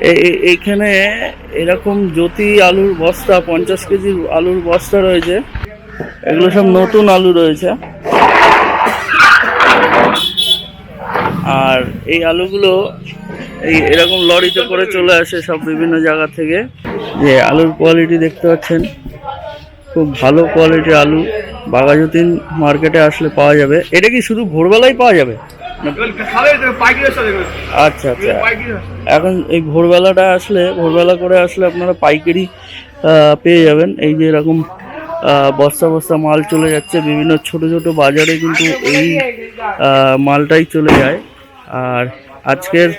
এ- এ- এইখানে এরকম জ্যোতি আলুর বস্তা, পঞ্চাশ কেজির আলুর বস্তা রয়েছে। এগুলো সব নতুন আলু রয়েছে। আর এই আলুগুলো এই এরকম লরিতে করে চলে আসে সব বিভিন্ন জায়গা থেকে। যে আলুর কোয়ালিটি দেখতে পাচ্ছেন। খুব ভালো কোয়ালিটির আলু। বাঘাযতীন মার্কেটে আসলে পাওয়া যাবে। এটা কি শুধু ভোরবেলায় পাওয়া যাবে? আচ্ছা আচ্ছা। এখন এই ভোরবেলাটা আসলে, ভোরবেলা করে আসলে আপনারা পাইকারি পেয়ে যাবেন। এই যে এরকম বস্তা বস্তা মাল চলে যাচ্ছে, বিভিন্ন ছোট ছোট বাজারে কিন্তু এই মালটাই চলে যায়। আর আজকের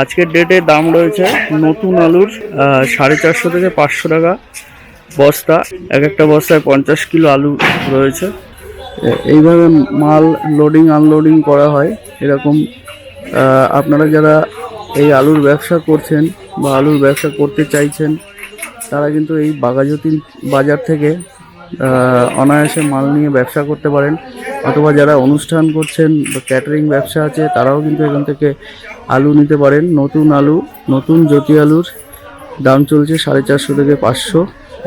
আজকের ডেটে দাম রয়েছে নতুন আলুর সাড়ে চারশো থেকে পাঁচশো টাকা বস্তা। এক একটা বস্তায় পঞ্চাশ কিলো আলু রয়েছে। এইভাবে মাল লোডিং আনলোডিং করা হয়। এরকম আপনারা যারা এই আলুর ব্যবসা করছেন বা আলুর ব্যবসা করতে চাইছেন, তারা কিন্তু এই বাগাজতীন বাজার থেকে অনায়াসে মাল নিয়ে ব্যবসা করতে পারেন। অথবা যারা অনুষ্ঠান করছেন বা ক্যাটারিং ব্যবসা আছে, তারাও কিন্তু এখান থেকে আলু নিতে পারেন। নতুন আলু, নতুন জ্যোতি আলুর দাম চলছে সাড়ে চারশো থেকে পাঁচশো।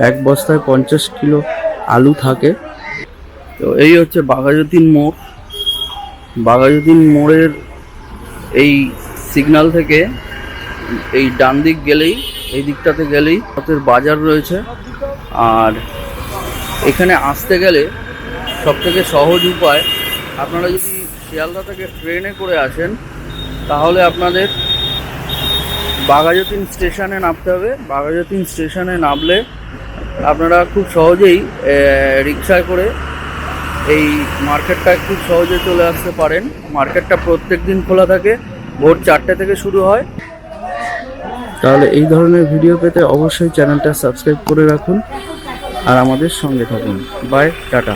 এক বস্তায় পঞ্চাশ কিলো আলু থাকে। তো এই হচ্ছে বাঘাযতীন মোড়। বাঘাযতীন মোড়ের এই সিগন্যাল থেকে এই ডান দিক গেলেই, এই দিকটাতে গেলেই আমাদের বাজার রয়েছে। আর এখানে আসতে গেলে সব থেকে সহজ উপায়, আপনারা যদি শিয়ালদা থেকে ট্রেনে করে আসেন, তাহলে আপনাদের বাঘাযতীন স্টেশনে নামতে হবে। বাঘাযতীন স্টেশনে নামলে আপনারা খুব সহজেই রিক্সায় করে এই মার্কেটটা খুব সহজে চলে আসতে পারেন। মার্কেটটা প্রত্যেক দিন খোলা থাকে, ভোর চারটে থেকে শুরু হয়। তাহলে এই ধরনের ভিডিও পেতে অবশ্যই চ্যানেলটা সাবস্ক্রাইব করে রাখুন। আর আমাদের সঙ্গে থাকুন। Bye, tata.